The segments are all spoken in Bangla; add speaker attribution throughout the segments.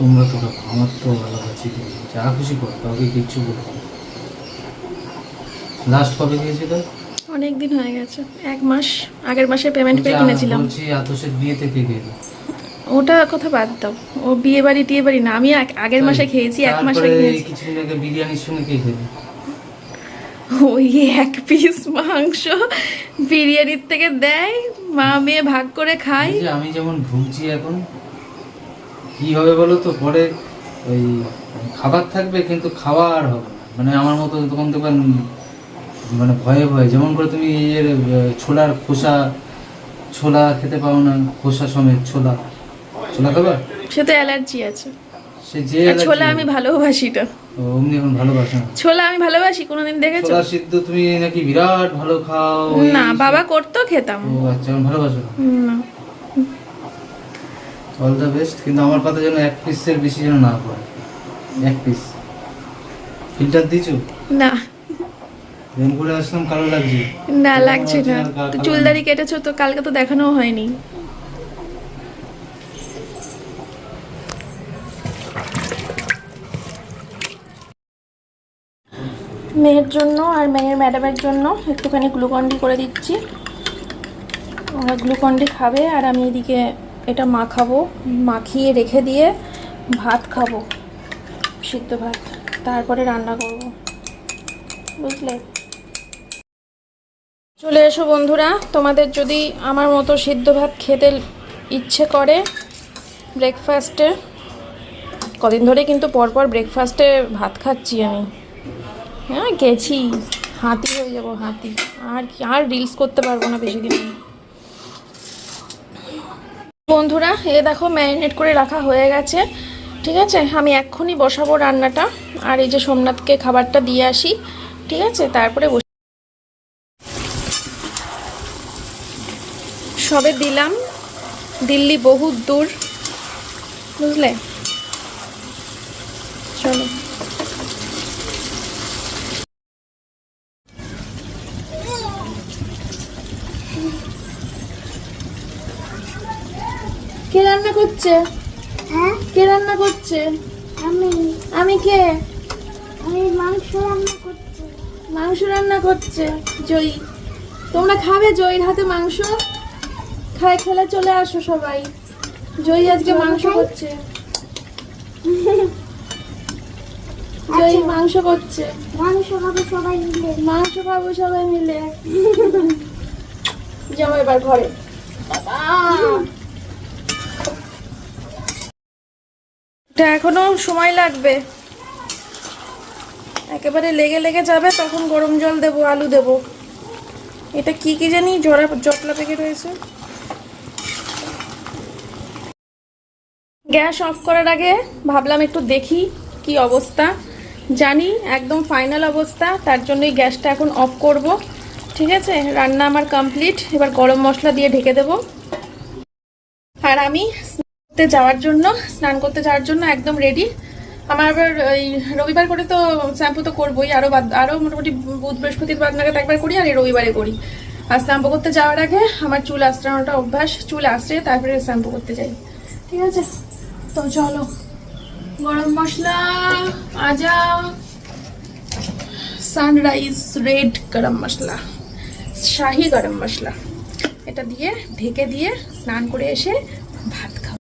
Speaker 1: তোমরা তো আমার তো আলাদা চিকেন যা খুশি করো কাউকে কিচ্ছু বলব লাস্ট কবে দিয়েছিল
Speaker 2: অনেক দিন হয়ে গেছে এক মাস আগের মাসে পেমেন্ট পেয়ে কিনেছিলাম।
Speaker 1: বলছি আতসের বিয়েতে কে খেলো
Speaker 2: ওটা কথা বাদ দাও ও বিয়ে বাড়ি টিয়ে বাড়ি না আমি আগের মাসে খেয়েছি এক মাসে
Speaker 1: তারপরে
Speaker 2: খেয়েছি।
Speaker 1: কিছুদিন আগে বিরিয়ানির সঙ্গে কে খেলো?
Speaker 2: ওই এক পিস মাংস বিরিয়ানির থেকে দেয় মা মেয়ে ভাগ করে খাই
Speaker 1: আমি যেমন ভুগছি এখন কি হবে বলো তো? পরে ওই খাবার থাকবে কিন্তু খাওয়া আর হবে না। মানে আমার মতো তখন দেখবেন মানে ভয়ে ভয়ে যেমন করে তুমি এর ছোলার খোসা ছোলা খেতে পাও না খোসা সমেত ছোলা। ছোলা খাবার
Speaker 2: সে তো অ্যালার্জি আছে।
Speaker 1: সে যে
Speaker 2: ছোলা আমি ভালোবাসি তো।
Speaker 1: ও, অমনি এখন ভালোবাসে
Speaker 2: ছোলা আমি ভালোবাসি কোনোদিন দেখেছ?
Speaker 1: ছোলা সিদ্ধ তুমি নাকি বিরাট ভালো খাও।
Speaker 2: না বাবা করতো খেতাম।
Speaker 1: ও আচ্ছা ভালোবাসো না। অল দ্য বেস্ট কিন্তু আমার কথা যেন এক পিসের বেশি যেন না পড়ে। এক পিস ফিল্টার দিছো
Speaker 2: না।
Speaker 1: এরকম করে আসলাম কালো লাগছে।
Speaker 2: না লাগছে না। তো চুলদারি কেটেছো তো কালকে তো দেখানো হয়নি। মেয়ের জন্য আর মেয়ের ম্যাডামের জন্য একটুখানি গ্লুকন্ডি করে দিচ্ছি। ওরা গ্লুকন্ডি খাবে আর আমি এদিকে এটা মাখাবো, মাখিয়ে রেখে দিয়ে ভাত খাব, সিদ্ধ ভাত। তারপরে রান্না করব। বুঝলে? চলে এসো বন্ধুরা, তোমাদের যদি আমার মতো সিদ্ধ ভাত খেতে ইচ্ছে করে ব্রেকফাস্টে কদিন ধরে কিন্তু পরপর ব্রেকফাস্টে ভাত খাচ্ছি আমি। হ্যাঁ গেছি। হাতি হয়ে যাব, হাতি। আর আর রিলস করতে পারব না বেশি দিন। বন্ধুরা, এ দেখো ম্যারিনেট করে রাখা হয়ে গেছে। ঠিক আছে? আমি এক্ষুনি বসাবো রান্নাটা। আর এই যে সোমনাথকে খাবারটা দিয়ে আসি। ঠিক আছে? তারপরে সবে দিলাম। দিল্লি বহুত দূর। বুঝলে? চলো কে রান্না করছে?
Speaker 3: হ্যাঁ?
Speaker 2: কে রান্না করছে?
Speaker 3: আমি।
Speaker 2: আমি কে?
Speaker 3: আমি মাংস রান্না করছি।
Speaker 2: মাংস রান্না করছে জয়ী। তোমরা খাবে জয়ীর হাতে মাংস? খায় খেলে চলে আসো সবাই। জয়ী আজকে মাংস করছে। জয়ী মাংস করছে।
Speaker 3: মাংস খাবে সবাই মিলে।
Speaker 2: মাংস খাব সবাই মিলে। যাব এবার ঘরে। বাবা। এটা এখনও সময় লাগবে। একেবারে লেগে লেগে যাবে, তখন গরম জল দেবো, আলু দেবো। এটা কি কি জানি জরা, জটলা পেকে রয়েছে। গ্যাস অফ করার আগে ভাবলাম একটু দেখি কি অবস্থা। জানি একদম ফাইনাল অবস্থা, তার জন্যই গ্যাসটা এখন অফ করব। ঠিক আছে? রান্না আমার কমপ্লিট। এবার গরম মশলা দিয়ে ঢেকে দেব। আর আমি করতে যাওয়ার জন্য, স্নান করতে যাওয়ার জন্য একদম রেডি আমার আবার ওই রবিবার করে তো শ্যাম্পু তো করবোই আরও আরও মোটামুটি বুধ বৃহস্পতিবার নাগাদ একবার করি আর এই রবিবারে করি। আর শ্যাম্পু করতে যাওয়ার আগে আমার চুল আঁচড়ানোটা অভ্যাস, চুল আঁচড়ে তারপরে শ্যাম্পু করতে যাই। ঠিক আছে? তো চলো। গরম মশলা আজা সানরাইজ রেড গরম মশলা, শাহি গরম মশলা। এটা দিয়ে, ঢেকে দিয়ে, স্নান করে এসে ভাত খাও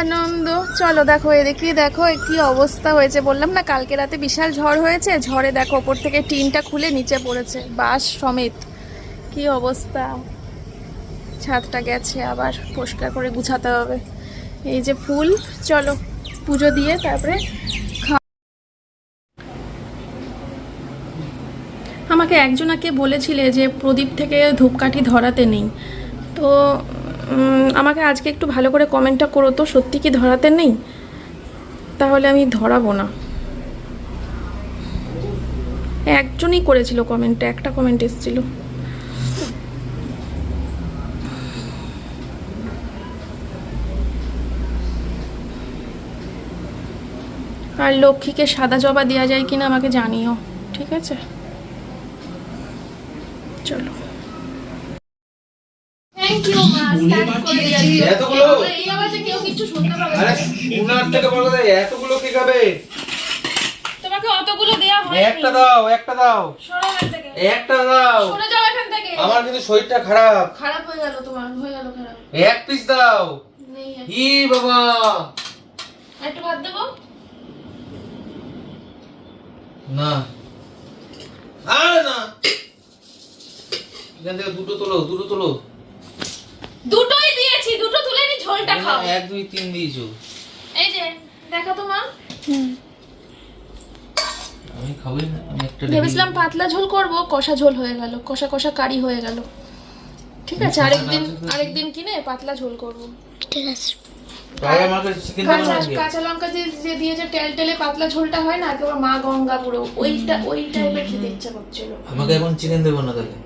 Speaker 2: আনন্দ। চলো দেখো, এদিকে দেখো কি অবস্থা হয়েছে। বললাম না, কালকে রাতে বিশাল ঝড় হয়েছে। ঝড়ে দেখো, ওপর থেকে টিনটা খুলে নিচে পড়েছে। বাস সমেত। কি অবস্থা? ছাদটা গেছে আবার, পরিষ্কার করে গুছাতে হবে। এই যে ফুল, চলো পুজো দিয়ে তারপরে আমাকে একজনাকে বলেছিলে যে প্রদীপ থেকে ধূপকাঠি ধরাতে নেই। তো আমাকে আজকে একটু ভালো করে কমেন্টটা করো তো, সত্যি কি ধরাতে নেই? তাহলে আমি ধরাবো না। একজনই করেছিল কমেন্টে একটা কমেন্ট এসেছিল। আর লক্ষ্মীকে সাদা জবা দেওয়া যায় কিনা আমাকে জানিও, ঠিক আছে? চলো। থ্যাংক ইউ মা স্টার্ট করে দিয়েছি
Speaker 1: এতগুলো?
Speaker 2: এই আওয়াজে কেউ কিছু শুনতে পাবে
Speaker 1: আরে উনার থেকে বড় কথা এতগুলো কে খাবে?
Speaker 2: তোমাকে অতগুলো দেয়া হয়নি।
Speaker 1: একটা দাও একটা দাও।
Speaker 2: সরো এখান থেকে।
Speaker 1: একটা দাও।
Speaker 2: সরে যাও এখান থেকে।
Speaker 1: আমার কিন্তু শরীরটা খারাপ।
Speaker 2: খারাপ হয়ে গেল তোমার হয়ে গেল খারাপ।
Speaker 1: এক পিস দাও। ই বাবা।
Speaker 2: একটু ভাত দেবো?
Speaker 1: না। আরে না। এখান থেকে দুটো তোলো দুটো তোলো।
Speaker 2: দুটোই দিয়েছি দুটো তুলে নি ঝোলটা খাও।
Speaker 1: এক দুই তিন দিয়েছ
Speaker 2: এই যে দেখো তো মা।
Speaker 1: আমি খাবোই না আমি একটা
Speaker 2: ভেবেছিলাম পাতলা ঝোল করব কষা ঝোল হয়ে গেল কষা কষা কারি হয়ে গেল। ঠিক আছে আরেকদিন আরেকদিন কিনে পাতলা ঝোল করব।
Speaker 3: ঠিক আছে।
Speaker 1: তাই আমার কাছে চিকেন
Speaker 2: কাঁচা লঙ্কা যে যে দিয়ে যে টেল টেলে পাতলা ঝোলটা হয় না একেবারে মা গঙ্গা পুরো। ওইটা ওই টাইপের খেতে ইচ্ছা করছিল।
Speaker 1: আমাকে এখন চিকেন দেবো না তাহলে।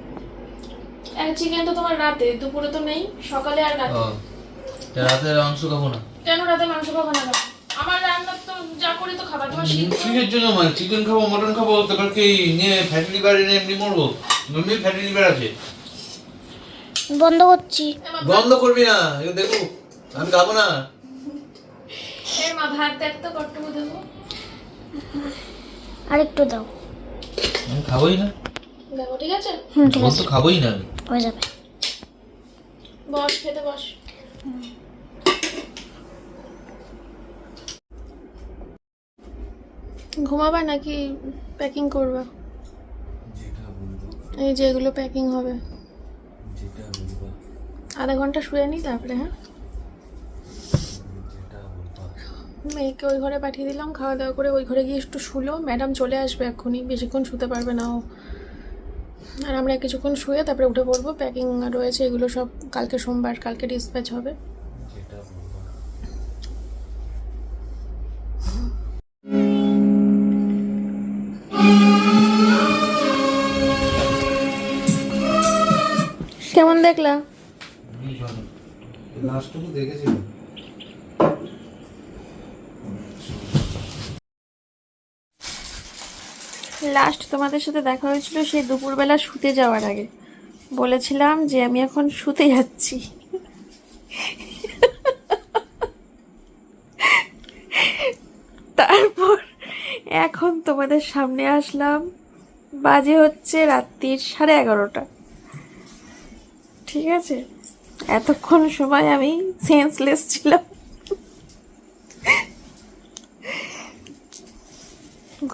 Speaker 2: চিকেন তো তোমার রাতে দুপুরে তো নেই সকালে আর রাতে
Speaker 1: ও তা রাতের মাংস খাব না?
Speaker 2: কেন রাতে মাংস খাব না? আমার রান্না তো যা করি তো খাবার তোমার শীত
Speaker 1: কিসের জন্য মানে চিকেন খাব মটন খাব তারপর কি নিয়ে ফ্যাটি লিভার এনে এমনি মরবো। এমনি ফ্যাটি লিভার আছে।
Speaker 3: বন্ধ করছি।
Speaker 1: বন্ধ করবি না এগুলো দেখো আমি খাব না।
Speaker 2: এ মা ভাত দেখ তো কটটুকু দেবো।
Speaker 3: আরেকটু দাও।
Speaker 1: আমি খাবোই না।
Speaker 2: দেখো ঠিক আছে?
Speaker 3: হুম ঠিক আছে।
Speaker 1: খাবোই না আমি।
Speaker 3: হয়ে যাবে।
Speaker 2: বস খেতে বস। ঘুমাবা নাকি প্যাকিং করবা? এই যে এগুলো প্যাকিং হবে।
Speaker 1: যেটা বলব।
Speaker 2: আধা ঘণ্টা শুয়ে নিই তারপরে হ্যাঁ? মেয়েকে ওই ঘরে পাঠিয়ে দিলাম খাওয়া দাওয়া করে ওই ঘরে গিয়ে একটু শুলো। ম্যাডাম চলে আসবে এক্ষুনি বেশিক্ষণ শুতে পারবে না ও। আর আমরা কিছুক্ষণ শুয়ে তারপরে উঠে পড়ব। প্যাকিং রয়েছে এগুলো সব কালকে সোমবার কালকে ডিসপ্যাচ হবে। কেমন দেখলা?
Speaker 1: লাস্টটুকু দেখেছিলাম।
Speaker 2: লাস্ট তোমাদের সাথে দেখা হয়েছিল সেই দুপুরবেলা শুতে যাওয়ার আগে। বলেছিলাম যে আমি এখন শুতে যাচ্ছি। তারপর এখন তোমাদের সামনে আসলাম। বাজে হচ্ছে রাত্রির সাড়ে এগারোটা। ঠিক আছে? এতক্ষণ সময় আমি সেন্সলেস ছিলাম।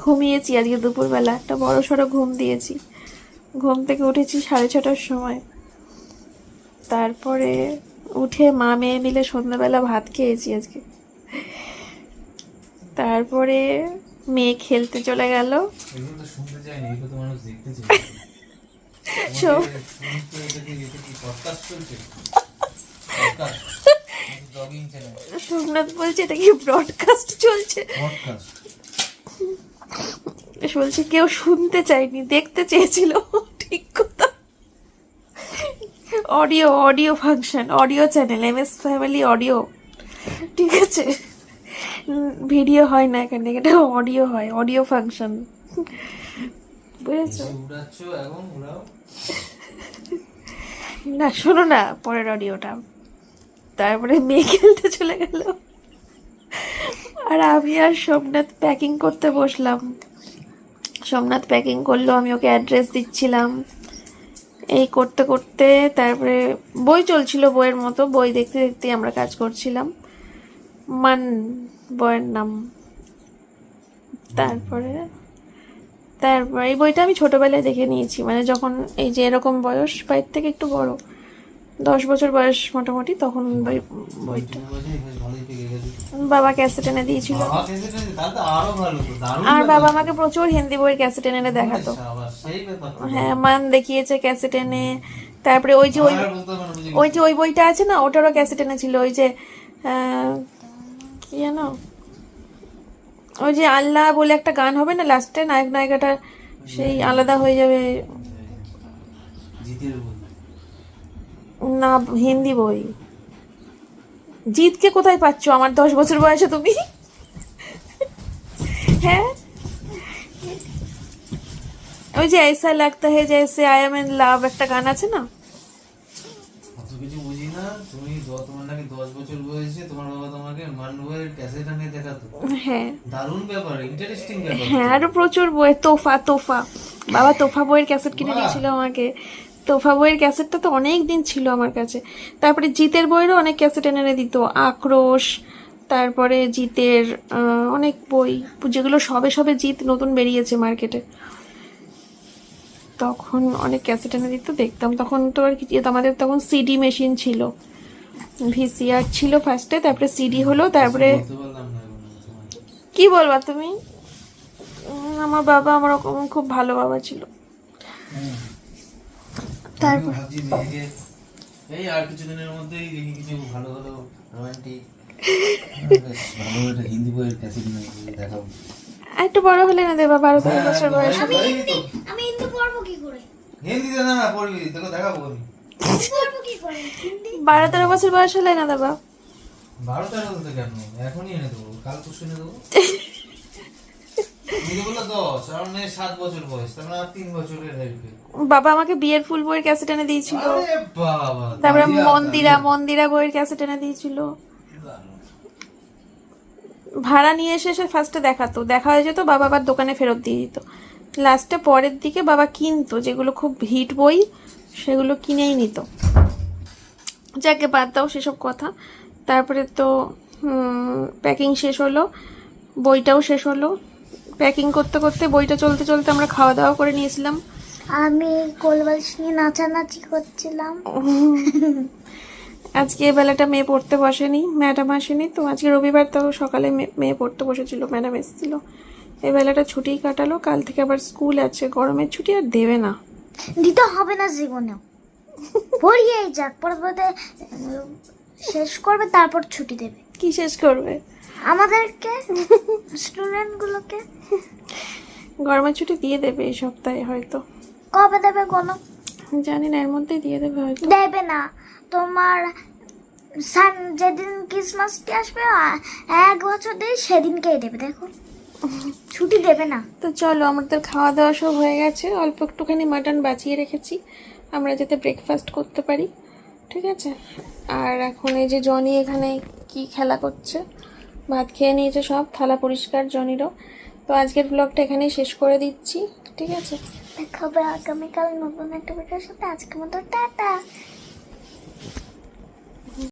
Speaker 2: ঘুমিয়েছি আজকে দুপুরবেলা একটা বড় সড়ো ঘুম দিয়েছি। ঘুম থেকে উঠেছি সাড়ে ছটার সময়। তারপরে উঠে মা মেয়ে মিলে সন্ধ্যাবেলা ভাত খেয়েছি আজকে। তারপরে মেয়ে খেলতে চলে গেল। সোমনাথ বলছে এটা কি ব্রডকাস্ট চলছে?
Speaker 1: পডকাস্ট
Speaker 2: বলছে কেউ শুনতে চায়নি দেখতে চেয়েছিল। ঠিক কথা। Audio audio function audio channel M S family audio ঠিক আছে। ভিডিও হয় না এখানে এটা অডিও হয় অডিও ফাংশন বুঝেছ? না শোনো না পরের অডিওটা তারপরে মেয়ে খেলতে চলে গেল। আর আমি আর সোমনাথ প্যাকিং করতে বসলাম। সোমনাথ প্যাকিং করল, আমি ওকে অ্যাড্রেস দিচ্ছিলাম। এই করতে করতে তারপরে বই চলছিল বইয়ের মতো, বই দেখতে দেখতে আমরা কাজ করছিলাম। মান বইয়ের নাম। তারপরে তারপরে এই বইটা আমি ছোটোবেলায় দেখে নিয়েছি মানে যখন এই যে এরকম বয়স, বাইর থেকে একটু বড় দশ বছর বয়স মোটামুটি তখন বই বইটা। বাবা ক্যাসেট এনে দিয়েছিল।
Speaker 1: আরও
Speaker 2: বাবা আমাকে প্রচুর হিন্দি বইয়ের ক্যাসেট এনে দেখাতো।
Speaker 1: তো।
Speaker 2: হ্যাঁ মান দেখিয়েছে ক্যাসেট এনে। তারপরে ওই যে ওই ওই যে ওই বইটা আছে না ওটারও ক্যাসেট এনেছিল ওই যে কি জানো ওই যে আল্লাহ বলে একটা গান হবে না লাস্টে নায়ক নায়িকাটা সেই আলাদা হয়ে যাবে।
Speaker 1: জিতের।
Speaker 2: না হিন্দি বই জিতকে কোথায় পাচ্ছ আমার দশ বছর বয়সে তুমি হ্যাঁ ওই যে ऐसा लगता है जैसे आई एम in love একটা গান আছে না
Speaker 1: অত কিছু বুঝি না তুমি দ- তোমার নাকি দশ বছর বয়সে তোমার বাবা তোমাকে মানবয়ের ক্যাসেট আনিয়ে দেখাতো
Speaker 2: হ্যাঁ
Speaker 1: দারুণ ব্যাপার ইন্টারেস্টিং ব্যাপার
Speaker 2: হ্যাঁ আরো প্রচুর বই তোফা তোফা বাবা তোফা বইয়ের ক্যাসেট কিনে
Speaker 1: বাহ।
Speaker 2: দিয়েছিল আমাকে তোফা বইয়ের ক্যাসেটটা তো অনেক দিন ছিল আমার কাছে। তারপরে জিতের বইয়েরও অনেক ক্যাসেট এনে এনে দিত। আক্রোশ তারপরে জিতের অনেক বই যেগুলো সবে সবে জিত নতুন বেরিয়েছে মার্কেটে। তখন অনেক ক্যাসেট এনে দিত দেখতাম তখন তো আর কি আমাদের তখন সিডি মেশিন ছিল। ভিসিআর ছিল ফার্স্টে তারপরে সিডি হলো তারপরে। কি বলবা তুমি? আমার বাবা আমার খুব ভালো বাবা ছিল।
Speaker 1: এই আর কিছুদিনের মধ্যেই দেখি কিছু ভালো ভালো রোমান্টিক ভালো একটা হিন্দি বইয়ের ক্যাসেট নিয়ে দেখাবো।
Speaker 2: আর একটু বড় হলে না দেবা বারো তেরো
Speaker 1: হ্যাঁ,
Speaker 2: বছর বয়স?
Speaker 3: আমি হিন্দি পড়ব কি করে?
Speaker 1: হিন্দিতে না না পড়বি তোকে দেখাবো আমি।
Speaker 3: হিন্দি পড়ব কি করে?
Speaker 2: বারো তেরো বছর বয়স হলে না দেবা।
Speaker 1: বারো তেরো কেন? এখনই এনে দেবো কাল পরশু এনে দেবো।
Speaker 2: বাবা আমাকে বিয়ের ফুল বইয়ের ক্যাসেট এনে দিয়েছিল। তারপরে মন্দিরা মন্দিরা বইয়ের ক্যাসেট এনে দিয়েছিল। ভাড়া নিয়ে এসে এসে ফার্স্টে দেখাতো। দেখা হয়ে যেত বাবা আবার দোকানে ফেরত দিয়ে দিত। লাস্টে পরের দিকে বাবা কিনতো যেগুলো খুব হিট বই সেগুলো কিনেই নিত। যাকে বাদ দাও সেসব কথা। তারপরে তো প্যাকিং শেষ হলো বইটাও শেষ হলো। প্যাকিং করতে করতে বইটা চলতে চলতে আমরা খাওয়া দাওয়া করে নিয়েছিলাম।
Speaker 3: আমি কোলবালিশ নিয়ে নাচানাচি করছিলাম।
Speaker 2: আজকে বেলাটা মেয়ে পড়তে বসেনি ম্যাডাম আসেনি তো আজকে রবিবার তো সকালে মেয়ে পড়তে বসেছিল ম্যাডাম এসেছিল। এই বেলাটা ছুটিই কাটালো কাল থেকে আবার স্কুল আছে গরমের ছুটি আর দেবে না।
Speaker 3: দিতে হবে না জীবনেও। পড়িয়েই যাক পরবর্তী শেষ করবে তারপর ছুটি দেবে।
Speaker 2: কি শেষ করবে?
Speaker 3: আমাদেরকে স্টুডেন্টগুলোকে
Speaker 2: গরমের ছুটি দিয়ে দেবে এই সপ্তাহে হয়তো।
Speaker 3: কবে দেবে কোনো
Speaker 2: জানি না এর মধ্যেই দিয়ে দেবে হয়তো।
Speaker 3: দেবে না। তোমার সান যেদিন ক্রিসমাস ক্রিসমাসটি আসবে এক বছর দিয়ে সেদিনকেই দেবে দেখো। ছুটি দেবে না।
Speaker 2: তো চলো আমাদের খাওয়া দাওয়া সব হয়ে গেছে। অল্প একটুখানি মাটন বাঁচিয়ে রেখেছি। আমরা যাতে ব্রেকফাস্ট করতে পারি। ঠিক আছে? আর এখন এই যে জনি এখানে কি খেলা করছে? ভাত খেয়ে নিয়েছে সব, থালা পরিষ্কার, জনিরও। তো আজকের ব্লগটা এখানেই শেষ করে দিচ্ছি, ঠিক আছে?
Speaker 3: দেখা হবে আগামীকাল নতুন একটা ভিডিওর সাথে। আজকের মতো টাটা।